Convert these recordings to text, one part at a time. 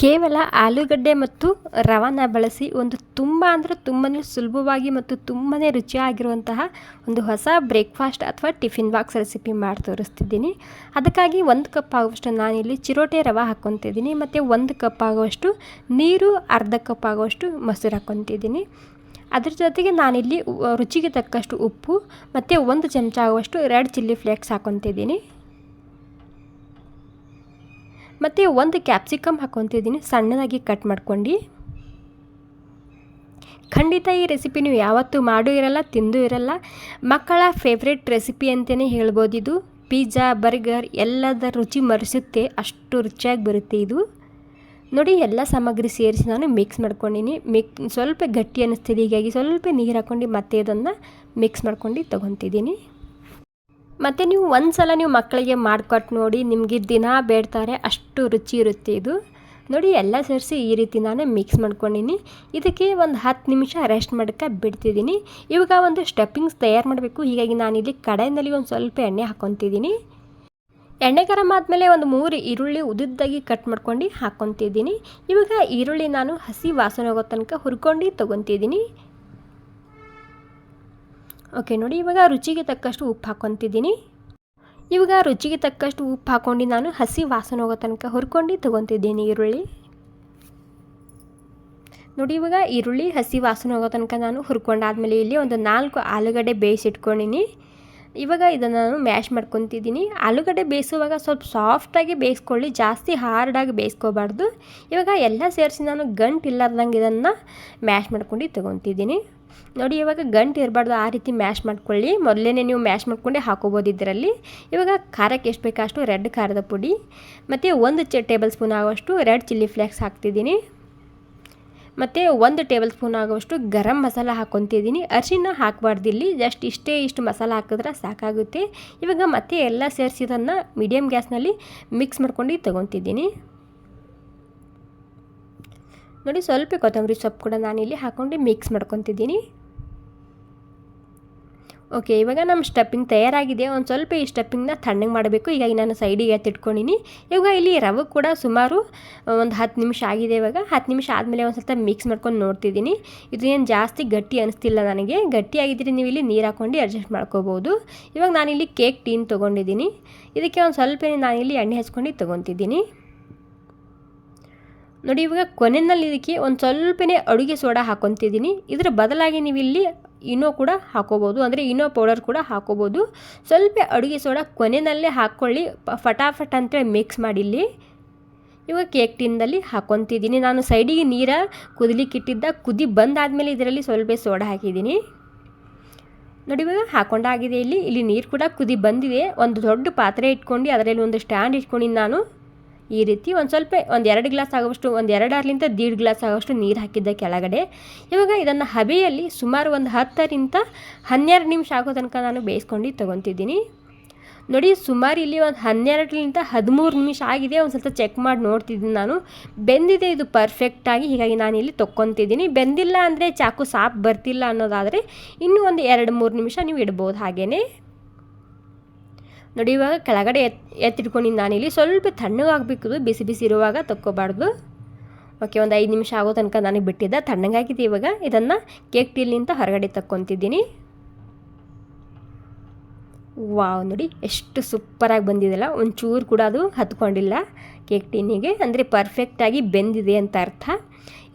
ಕೇವಲ ಆಲೂಗಡ್ಡೆ ಮತ್ತು ರವಾನ ಬಳಸಿ ಒಂದು ತುಂಬ ಅಂದರೆ ತುಂಬಾ ಸುಲಭವಾಗಿ ಮತ್ತು ತುಂಬಾ ರುಚಿಯಾಗಿರುವಂತಹ ಒಂದು ಹೊಸ ಬ್ರೇಕ್ಫಾಸ್ಟ್ ಅಥವಾ ಟಿಫಿನ್ ಬಾಕ್ಸ್ ರೆಸಿಪಿ ಮಾಡಿ ತೋರಿಸ್ತಿದ್ದೀನಿ. ಅದಕ್ಕಾಗಿ ಒಂದು ಕಪ್ ಆಗುವಷ್ಟು ನಾನಿಲ್ಲಿ ಚಿರೋಟೆ ರವೆ ಹಾಕ್ಕೊತಿದ್ದೀನಿ ಮತ್ತು ಒಂದು ಕಪ್ ಆಗುವಷ್ಟು ನೀರು, ಅರ್ಧ ಕಪ್ ಆಗುವಷ್ಟು ಮೊಸರು ಹಾಕ್ಕೊತಿದ್ದೀನಿ. ಅದ್ರ ಜೊತೆಗೆ ನಾನಿಲ್ಲಿ ರುಚಿಗೆ ತಕ್ಕಷ್ಟು ಉಪ್ಪು ಮತ್ತು ಒಂದು ಚಮಚ ಆಗುವಷ್ಟು ರೆಡ್ ಚಿಲ್ಲಿ ಫ್ಲೇಕ್ಸ್ ಹಾಕ್ಕೊತಿದ್ದೀನಿ. ಮತ್ತು ಒಂದು ಕ್ಯಾಪ್ಸಿಕಮ್ ಹಾಕ್ಕೊತಿದ್ದೀನಿ ಸಣ್ಣದಾಗಿ ಕಟ್ ಮಾಡ್ಕೊಂಡು. ಖಂಡಿತ ಈ ರೆಸಿಪಿ ನೀವು ಯಾವತ್ತೂ ಮಾಡೂ ಇರಲ್ಲ, ತಿಂದೂ ಇರಲ್ಲ. ಮಕ್ಕಳ ಫೇವ್ರೆಟ್ ರೆಸಿಪಿ ಅಂತಲೇ ಹೇಳ್ಬೋದು ಇದು. ಪಿಜ್ಜಾ ಬರ್ಗರ್ ಎಲ್ಲದರ ರುಚಿ ಮರೆಸುತ್ತೆ, ಅಷ್ಟು ರುಚಿಯಾಗಿ ಬರುತ್ತೆ ಇದು. ನೋಡಿ, ಎಲ್ಲ ಸಾಮಗ್ರಿ ಸೇರಿಸಿ ನಾನು ಮಿಕ್ಸ್ ಮಾಡ್ಕೊಂಡಿನಿ. ಮಿಕ್ ಸ್ವಲ್ಪ ಗಟ್ಟಿ ಅನ್ನಿಸ್ತಿದೆ ಹೀಗಾಗಿ ಸ್ವಲ್ಪ ನೀರು ಹಾಕ್ಕೊಂಡು ಮತ್ತೆ ಅದನ್ನು ಮಿಕ್ಸ್ ಮಾಡ್ಕೊಂಡು ತೊಗೊತಿದ್ದೀನಿ. ಮತ್ತು ನೀವು ಒಂದು ಸಲ ನೀವು ಮಕ್ಕಳಿಗೆ ಮಾಡಿಕೊಟ್ಟು ನೋಡಿ, ನಿಮಗೆ ದಿನ ಬೇಡ್ತಾರೆ, ಅಷ್ಟು ರುಚಿ ಇರುತ್ತೆ ಇದು. ನೋಡಿ, ಎಲ್ಲ ಸೇರಿಸಿ ಈ ರೀತಿ ನಾನು ಮಿಕ್ಸ್ ಮಾಡ್ಕೊಂಡಿನಿ. ಇದಕ್ಕೆ ಒಂದು ಹತ್ತು ನಿಮಿಷ ರೆಸ್ಟ್ ಮಾಡೋಕ್ಕೆ ಬಿಡ್ತಿದ್ದೀನಿ ಇವಾಗ ಒಂದು ಸ್ಟಫಿಂಗ್ಸ್ ತಯಾರು ಮಾಡಬೇಕು. ಹೀಗಾಗಿ ನಾನಿಲ್ಲಿ ಕಡಾಯಿನಲ್ಲಿ ಒಂದು ಸ್ವಲ್ಪ ಎಣ್ಣೆ ಹಾಕ್ಕೊತಿದ್ದೀನಿ ಎಣ್ಣೆ ಗರಂ ಆದಮೇಲೆ ಒಂದು ಮೂರು ಈರುಳ್ಳಿ ಉದ್ದುದ್ದಾಗಿ ಕಟ್ ಮಾಡ್ಕೊಂಡು ಹಾಕ್ಕೊತಿದ್ದೀನಿ ಇವಾಗ ಈರುಳ್ಳಿ ನಾನು ಹಸಿ ವಾಸನೆ ಹೋಗೋ ತನಕ ಹುರ್ಕೊಂಡು ತೊಗೊತಿದ್ದೀನಿ ಓಕೆ, ನೋಡಿ, ಇವಾಗ ರುಚಿಗೆ ತಕ್ಕಷ್ಟು ಉಪ್ಪು ಹಾಕ್ಕೊತಿದ್ದೀನಿ. ಇವಾಗ ರುಚಿಗೆ ತಕ್ಕಷ್ಟು ಉಪ್ಪು ಹಾಕ್ಕೊಂಡು ನಾನು ಹಸಿ ವಾಸನೆ ಹೋಗೋ ತನಕ ಹುರ್ಕೊಂಡು ತೊಗೊತಿದ್ದೀನಿ ಈರುಳ್ಳಿ. ನೋಡಿ, ಇವಾಗ ಈರುಳ್ಳಿ ಹಸಿ ವಾಸನೆ ಹೋಗೋ ತನಕ ನಾನು ಹುರ್ಕೊಂಡಾದ್ಮೇಲೆ ಇಲ್ಲಿ ಒಂದು ನಾಲ್ಕು ಆಲೂಗಡ್ಡೆ ಬೇಯಿಸಿಟ್ಕೊಂಡಿನಿ ಇವಾಗ ಇದನ್ನು ನಾನು ಮ್ಯಾಶ್ ಮಾಡ್ಕೊತಿದ್ದೀನಿ. ಆಲೂಗಡ್ಡೆ ಬೇಯಿಸುವಾಗ ಸ್ವಲ್ಪ ಸಾಫ್ಟಾಗಿ ಬೇಯಿಸ್ಕೊಳ್ಳಿ, ಜಾಸ್ತಿ ಹಾರ್ಡಾಗಿ ಬೇಯಿಸ್ಕೋಬಾರ್ದು. ಇವಾಗ ಎಲ್ಲ ಸೇರಿಸಿ ನಾನು ಗಂಟು ಇಲ್ಲಾರ್ದಂಗೆ ಇದನ್ನು ಮ್ಯಾಶ್ ಮಾಡ್ಕೊಂಡು ತೊಗೊತಿದ್ದೀನಿ. ನೋಡಿ, ಇವಾಗ ಗಂಟು ಇರಬಾರ್ದು ಆ ರೀತಿ ಮ್ಯಾಶ್ ಮಾಡ್ಕೊಳ್ಳಿ. ಮೊದಲೇ ನೀವು ಮ್ಯಾಶ್ ಮಾಡ್ಕೊಂಡೆ ಹಾಕೋಬೋದು ಇದರಲ್ಲಿ. ಇವಾಗ ಖಾರಕ್ಕೆ ಎಷ್ಟು ಬೇಕೋ ಅಷ್ಟು ರೆಡ್ ಖಾರದ ಪುಡಿ, ಮತ್ತು ಒಂದು ಚ, ಟೇಬಲ್ ಸ್ಪೂನ್ ಆಗುವಷ್ಟು ರೆಡ್ ಚಿಲ್ಲಿ ಫ್ಲೇಕ್ಸ್ ಹಾಕ್ತಿದ್ದೀನಿ. ಮತ್ತು ಒಂದು ಟೇಬಲ್ ಸ್ಪೂನ್ ಆಗುವಷ್ಟು ಗರಂ ಮಸಾಲ ಹಾಕ್ಕೊತಿದ್ದೀನಿ. ಅರಿಶಿನ ಹಾಕಬಾರ್ದು ಇಲ್ಲಿ. ಜಸ್ಟ್ ಇಷ್ಟೇ ಇಷ್ಟು ಮಸಾಲ ಹಾಕಿದ್ರೆ ಸಾಕಾಗುತ್ತೆ. ಇವಾಗ ಮತ್ತೆ ಎಲ್ಲ ಸೇರಿಸಿದನ್ನು ಮೀಡಿಯಮ್ ಗ್ಯಾಸ್ನಲ್ಲಿ ಮಿಕ್ಸ್ ಮಾಡ್ಕೊಂಡು ತೊಗೊತಿದ್ದೀನಿ. ನೋಡಿ ಸ್ವಲ್ಪ ಕೊತ್ತಂಬರಿ ಸೊಪ್ಪು ಕೂಡ ನಾನಿಲ್ಲಿ ಹಾಕ್ಕೊಂಡು ಮಿಕ್ಸ್ ಮಾಡ್ಕೊತಿದ್ದೀನಿ. ಓಕೆ ಇವಾಗ ನಮ್ಮ ಸ್ಟಫಿಂಗ್ ತಯಾರಾಗಿದೆ. ಒಂದು ಸ್ವಲ್ಪ ಈ ಸ್ಟಪ್ಪಿಂಗ್ನ ತಣ್ಣಗೆ ಮಾಡಬೇಕು. ಈಗ ನಾನು ಸೈಡಿಗೆ ಎತ್ತಿಟ್ಕೊಂಡಿನಿ ಇವಾಗ ಇಲ್ಲಿ ರವೆ ಕೂಡ ಸುಮಾರು ಒಂದು ಹತ್ತು ನಿಮಿಷ ಆಗಿದೆ ಇವಾಗ. ಹತ್ತು ನಿಮಿಷ ಆದಮೇಲೆ ಒಂದು ಸ್ವಲ್ಪ ಮಿಕ್ಸ್ ಮಾಡ್ಕೊಂಡು ನೋಡ್ತಿದ್ದೀನಿ. ಇದು ಏನು ಜಾಸ್ತಿ ಗಟ್ಟಿ ಅನಿಸ್ತಿಲ್ಲ ನನಗೆ. ಗಟ್ಟಿಯಾಗಿದ್ದರೆ ನೀವು ಇಲ್ಲಿ ನೀರು ಹಾಕ್ಕೊಂಡು ಅಡ್ಜಸ್ಟ್ ಮಾಡ್ಕೋಬೋದು. ಇವಾಗ ನಾನಿಲ್ಲಿ ಕೇಕ್ ಟೀನ್ ತೊಗೊಂಡಿದ್ದೀನಿ. ಇದಕ್ಕೆ ಒಂದು ಸ್ವಲ್ಪ ನಾನಿಲ್ಲಿ ಎಣ್ಣೆ ಹಚ್ಕೊಂಡು ತೊಗೊತಿದ್ದೀನಿ. ನೋಡಿ, ಇವಾಗ ಕೊನೆಯಲ್ಲಿ ಇದಕ್ಕೆ ಒಂದು ಸ್ವಲ್ಪನೇ ಅಡುಗೆ ಸೋಡಾ ಹಾಕೊತಿದ್ದೀನಿ. ಇದರ ಬದಲಾಗಿ ನೀವು ಇಲ್ಲಿ ಇನೋ ಕೂಡ ಹಾಕೋಬೋದು, ಅಂದರೆ ಇನೋ ಪೌಡರ್ ಕೂಡ ಹಾಕೋಬೋದು. ಸ್ವಲ್ಪ ಅಡುಗೆ ಸೋಡಾ ಕೊನೆಯಲ್ಲೇ ಹಾಕ್ಕೊಳ್ಳಿ ಫಟಾಫಟ್ ಅಂತೇಳಿ ಮಿಕ್ಸ್ ಮಾಡಿಲ್ಲಿ. ಇವಾಗ ಕೇಕ್ ಟಿನ್ನಲ್ಲಿ ಹಾಕೊತಿದ್ದೀನಿ. ನಾನು ಸೈಡಿಗೆ ನೀರ ಕುದಿಲಿಕ್ಕಿಟ್ಟಿದ್ದ ಕುದಿ ಬಂದಾದಮೇಲೆ ಇದರಲ್ಲಿ ಸ್ವಲ್ಪ ಸೋಡಾ ಹಾಕಿದ್ದೀನಿ. ನೋಡಿ, ಇವಾಗ ಹಾಕೊಂಡಾಗಿದೆ ಇಲ್ಲಿ. ಇಲ್ಲಿ ನೀರು ಕೂಡ ಕುದಿ ಬಂದಿದೆ. ಒಂದು ದೊಡ್ಡ ಪಾತ್ರೆ ಇಟ್ಕೊಂಡು, ಅದರಲ್ಲಿ ಒಂದು ಸ್ಟ್ಯಾಂಡ್ ಇಟ್ಕೊಂಡು ನಾನು. ಈ ರೀತಿ ಒಂದು ಸ್ವಲ್ಪ ಒಂದು ಎರಡು ಗ್ಲಾಸ್ ಆಗುವಷ್ಟು, ಒಂದು ಎರಡರಿಂದ ದೀಡ್ ಗ್ಲಾಸ್ ಆಗೋಷ್ಟು ನೀರು ಹಾಕಿದ್ದೆ ಕೆಳಗಡೆ. ಇವಾಗ ಇದನ್ನು ಹಬೆಯಲ್ಲಿ ಸುಮಾರು ಒಂದು ಹತ್ತರಿಂದ ಹನ್ನೆರಡು ನಿಮಿಷ ಆಗೋ ತನಕ ನಾನು ಬೇಯಿಸ್ಕೊಂಡು ತೊಗೊತಿದ್ದೀನಿ. ನೋಡಿ, ಸುಮಾರು ಇಲ್ಲಿ ಒಂದು ಹನ್ನೆರಡರಿಂದ ಹದಿಮೂರು ನಿಮಿಷ ಆಗಿದೆ. ಒಂದು ಸ್ವಲ್ಪ ಚೆಕ್ ಮಾಡಿ ನೋಡ್ತಿದ್ದೀನಿ ನಾನು. ಬೆಂದಿದೆ, ಇದು ಪರ್ಫೆಕ್ಟಾಗಿ ಹೀಗಾಗಿ ನಾನು ಇಲ್ಲಿ ತೊಕ್ಕೊತಿದ್ದೀನಿ. ಬೆಂದಿಲ್ಲ ಅಂದರೆ ಚಾಕು ಸಾಪ್ ಬರ್ತಿಲ್ಲ ಅನ್ನೋದಾದರೆ ಇನ್ನೂ ಒಂದು ಎರಡು ಮೂರು ನಿಮಿಷ ನೀವು ಇಡ್ಬೋದು ಹಾಗೇ ನೋಡಿ, ಇವಾಗ ಕೆಳಗಡೆ ಎತ್ ಎತ್ತಿಟ್ಕೊಂಡು ನಾನಿಲ್ಲಿ. ಸ್ವಲ್ಪ ತಣ್ಣಗಾಗಬೇಕು ಬಿಸಿ ಬಿಸಿ ಇರುವಾಗ ತಕ್ಕೋಬಾರ್ದು. ಓಕೆ, ಒಂದು ಐದು ನಿಮಿಷ ಆಗೋ ತನಕ ನನಗೆ ಬಿಟ್ಟಿದ್ದೆ. ತಣ್ಣಗಾಗಿದೆ ಇವಾಗ. ಇದನ್ನು ಕೇಕ್ ಟೀಲ್ನಿಂದ ಹೊರಗಡೆ ತಕ್ಕೊತಿದ್ದೀನಿ. ವಾವ್ ನೋಡಿ, ಎಷ್ಟು ಸೂಪರಾಗಿ ಬಂದಿದೆಲ್ಲ. ಒಂಚೂರು ಕೂಡ ಅದು ಹತ್ಕೊಂಡಿಲ್ಲ. ಕೇಕ್ ಟೀನಿಗೆ ಅಂದರೆ ಪರ್ಫೆಕ್ಟಾಗಿ ಬೆಂದಿದೆ ಅಂತ ಅರ್ಥ.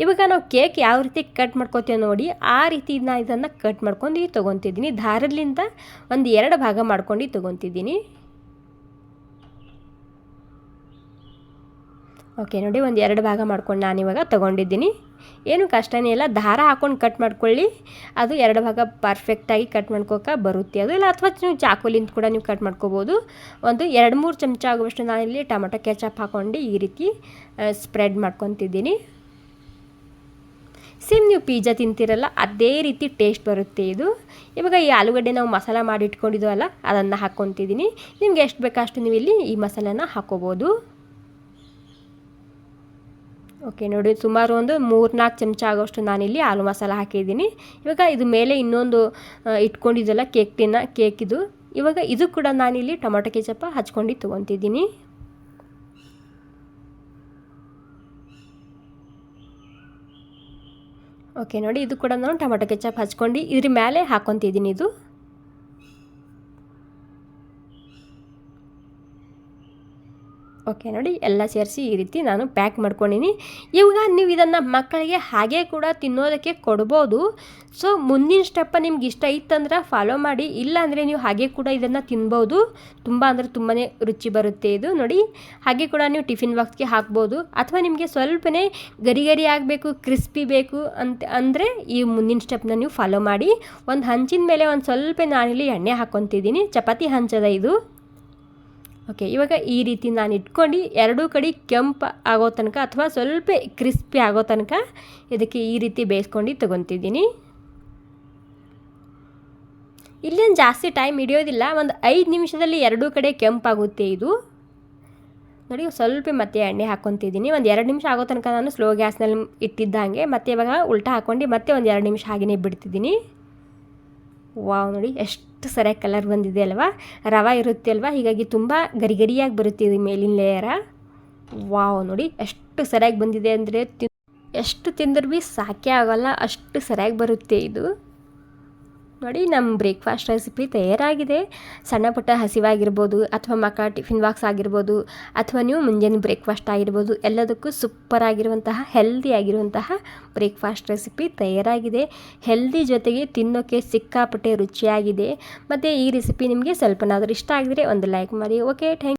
ಇವಾಗ ನಾವು ಕೇಕ್ ಯಾವ ರೀತಿ ಕಟ್ ಮಾಡ್ಕೋತೀವಿ ನೋಡಿ, ಆ ರೀತಿ ನಾನು ಇದನ್ನು ಕಟ್ ಮಾಡ್ಕೊಂಡು ತೊಗೊತಿದ್ದೀನಿ. ದಾರಲಿಂದ ಒಂದು ಎರಡು ಭಾಗ ಮಾಡ್ಕೊಂಡು ತೊಗೊತಿದ್ದೀನಿ. ಓಕೆ ನೋಡಿ ಒಂದು ಎರಡು ಭಾಗ ಮಾಡ್ಕೊಂಡು ನಾನಿವಾಗ ತೊಗೊಂಡಿದ್ದೀನಿ. ಏನು ಕಷ್ಟನೇ ಇಲ್ಲ, ದಾರ ಹಾಕ್ಕೊಂಡು ಕಟ್ ಮಾಡ್ಕೊಳ್ಳಿ. ಅದು ಎರಡು ಭಾಗ ಪರ್ಫೆಕ್ಟಾಗಿ ಕಟ್ ಮಾಡ್ಕೋಕೆ ಬರುತ್ತೆ. ಅದು ಇಲ್ಲ, ಅಥವಾ ನೀವು ಚಾಕುಲಿಂದ ಕೂಡ ನೀವು ಕಟ್ ಮಾಡ್ಕೋಬೋದು. ಒಂದು ಎರಡು ಮೂರು ಚಮಚ ಆಗುವಷ್ಟು ನಾನು ಇಲ್ಲಿ ಟೊಮೆಟೊ ಕೆಚಪ್ ಹಾಕ್ಕೊಂಡು ಈ ರೀತಿ ಸ್ಪ್ರೆಡ್ ಮಾಡ್ಕೊತಿದ್ದೀನಿ. ಸೇಮ್ ನೀವು ಪಿಜ್ಜಾ ತಿಂತೀರಲ್ಲ, ಅದೇ ರೀತಿ ಟೇಸ್ಟ್ ಬರುತ್ತೆ ಇದು. ಇವಾಗ ಈ ಆಲೂಗಡ್ಡೆ ನಾವು ಮಸಾಲ ಮಾಡಿ ಇಟ್ಕೊಂಡಿದ್ದೀವಲ್ಲ ಅದನ್ನು ಹಾಕ್ಕೊತಿದ್ದೀನಿ ನಿಮ್ಗೆ ಎಷ್ಟು ಬೇಕಷ್ಟು ನೀವು ಇಲ್ಲಿ ಈ ಮಸಾಲನ ಹಾಕೋಬೋದು. ಓಕೆ ನೋಡಿ, ಸುಮಾರು ಒಂದು ಮೂರ್ನಾಲ್ಕು ಚಮಚ ಆಗೋಷ್ಟು ನಾನಿಲ್ಲಿ ಆಲೂ ಮಸಾಲ ಹಾಕಿದ್ದೀನಿ. ಇವಾಗ ಇದು ಮೇಲೆ ಇನ್ನೊಂದು ಇಟ್ಕೊಂಡಿದ್ದಲ್ಲ ಕೇಕ್ ಟಿನ ಕೇಕ್ ಇದು. ಇವಾಗ ಇದು ಕೂಡ ನಾನಿಲ್ಲಿ ಟೊಮೊಟೊ ಕೆಚಪ್ಪ ಹಚ್ಕೊಂಡು ತೊಗೊತಿದ್ದೀನಿ. ಓಕೆ ನೋಡಿ, ಇದು ಕೂಡ ನಾನು ಟೊಮೊಟೊ ಕೆಚಪ್ ಹಚ್ಕೊಂಡು ಇದ್ರ ಮೇಲೆ ಹಾಕೊತಿದ್ದೀನಿ ಇದು. ಓಕೆ, ನೋಡಿ, ಎಲ್ಲ ಸೇರಿಸಿ ಈ ರೀತಿ ನಾನು ಪ್ಯಾಕ್ ಮಾಡ್ಕೊಂಡಿನಿ. ಇವಾಗ ನೀವು ಇದನ್ನು ಮಕ್ಕಳಿಗೆ ಹಾಗೆ ಕೂಡ ತಿನ್ನೋದಕ್ಕೆ ಕೊಡ್ಬೋದು. ಸೊ, ಮುಂದಿನ ಸ್ಟೆಪ್ಪ ನಿಮ್ಗೆ ಇಷ್ಟ ಇತ್ತಂದ್ರೆ ಫಾಲೋ ಮಾಡಿ. ಇಲ್ಲ ಅಂದರೆ ನೀವು ಹಾಗೆ ಕೂಡ ಇದನ್ನು ತಿನ್ಬೋದು. ತುಂಬ ಅಂದರೆ ತುಂಬಾ ರುಚಿ ಬರುತ್ತೆ ಇದು, ನೋಡಿ. ಹಾಗೆ ಕೂಡ ನೀವು ಟಿಫಿನ್ ಬಾಕ್ಸ್ಗೆ ಹಾಕ್ಬೋದು. ಅಥವಾ ನಿಮಗೆ ಸ್ವಲ್ಪನೇ ಗರಿ ಗರಿ ಆಗಬೇಕು ಕ್ರಿಸ್ಪಿ ಬೇಕು ಅಂತ, ಅಂದರೆ ಈ ಮುಂದಿನ ಸ್ಟೆಪ್ನ ನೀವು ಫಾಲೋ ಮಾಡಿ. ಒಂದು ಹಂಚಿನ ಮೇಲೆ ಒಂದು ಸ್ವಲ್ಪ ನಾನಿಲ್ಲಿ ಎಣ್ಣೆ ಹಾಕ್ಕೊತಿದ್ದೀನಿ ಚಪಾತಿ ಹಂಚದ ಇದು. ಓಕೆ ಇವಾಗ ಈ ರೀತಿ ನಾನು ಇಟ್ಕೊಂಡು ಎರಡೂ ಕಡೆ ಕೆಂಪು ಆಗೋ ತನಕ ಅಥವಾ ಸ್ವಲ್ಪ ಕ್ರಿಸ್ಪಿ ಆಗೋ ತನಕ ಇದಕ್ಕೆ ಈ ರೀತಿ ಬೇಯಿಸ್ಕೊಂಡು ತೊಗೊತಿದ್ದೀನಿ. ಇಲ್ಲೇನು ಜಾಸ್ತಿ ಟೈಮ್ ಹಿಡಿಯೋದಿಲ್ಲ, ಒಂದು ಐದು ನಿಮಿಷದಲ್ಲಿ ಎರಡೂ ಕಡೆ ಕೆಂಪಾಗುತ್ತೆ ಇದು. ನೋಡಿ, ಸ್ವಲ್ಪ ಮತ್ತೆ ಎಣ್ಣೆ ಹಾಕ್ಕೊತಿದ್ದೀನಿ. ಒಂದು ಎರಡು ನಿಮಿಷ ಆಗೋ ತನಕ ನಾನು ಸ್ಲೋ ಗ್ಯಾಸ್ನಲ್ಲಿ ಇಟ್ಟಿದ್ದಂಗೆ ಮತ್ತೆ ಇವಾಗ ಉಲ್ಟಾ ಹಾಕ್ಕೊಂಡು ಮತ್ತೆ ಒಂದು ಎರಡು ನಿಮಿಷ ಹಾಗೆಯೇ ಬಿಡ್ತಿದ್ದೀನಿ. ವಾವ್ ನೋಡಿ, ಎಷ್ಟು ಸರಿಯಾಗಿ ಕಲರ್ ಬಂದಿದೆ ಅಲ್ವಾ? ರವೆ ಇರುತ್ತೆ ಅಲ್ವಾ? ಹೀಗಾಗಿ ತುಂಬ ಗರಿ ಗರಿಯಾಗಿ ಬರುತ್ತೆ ಇದು ಮೇಲಿನ ಲೇಯರ ವಾವ್ ನೋಡಿ, ಎಷ್ಟು ಸರಿಯಾಗಿ ಬಂದಿದೆ ಅಂದರೆ ಎಷ್ಟು ತಿಂದ್ರೂ ಭೀ ಸಾಕೇ ಆಗೋಲ್ಲ, ಅಷ್ಟು ಸರಿಯಾಗಿ ಬರುತ್ತೆ ಇದು. ನೋಡಿ ನಮ್ಮ ಬ್ರೇಕ್ಫಾಸ್ಟ್ ರೆಸಿಪಿ ತಯಾರಾಗಿದೆ. ಸಣ್ಣ ಪುಟ್ಟ ಹಸಿವಾಗಿರ್ಬೋದು ಅಥವಾ ಮಕ್ಕಳ ಟಿಫಿನ್ ಬಾಕ್ಸ್ ಆಗಿರ್ಬೋದು ಅಥವಾ ನೀವು ಮುಂಜಾನೆ ಬ್ರೇಕ್ಫಾಸ್ಟ್ ಆಗಿರ್ಬೋದು, ಎಲ್ಲದಕ್ಕೂ ಸೂಪರ್ ಆಗಿರುವಂತಹ ಹೆಲ್ದಿ ಆಗಿರುವಂತಹ ಬ್ರೇಕ್ಫಾಸ್ಟ್ ರೆಸಿಪಿ ತಯಾರಾಗಿದೆ. ಹೆಲ್ದಿ ಜೊತೆಗೆ ತಿನ್ನೋಕ್ಕೆ ಸಿಕ್ಕಾಪಟ್ಟೆ ರುಚಿಯಾಗಿದೆ. ಮತ್ತು ಈ ರೆಸಿಪಿ ನಿಮಗೆ ಸ್ವಲ್ಪನಾದರೂ ಇಷ್ಟ ಆಗಿದ್ರೆ ಒಂದು ಲೈಕ್ ಮಾಡಿ. Okay thank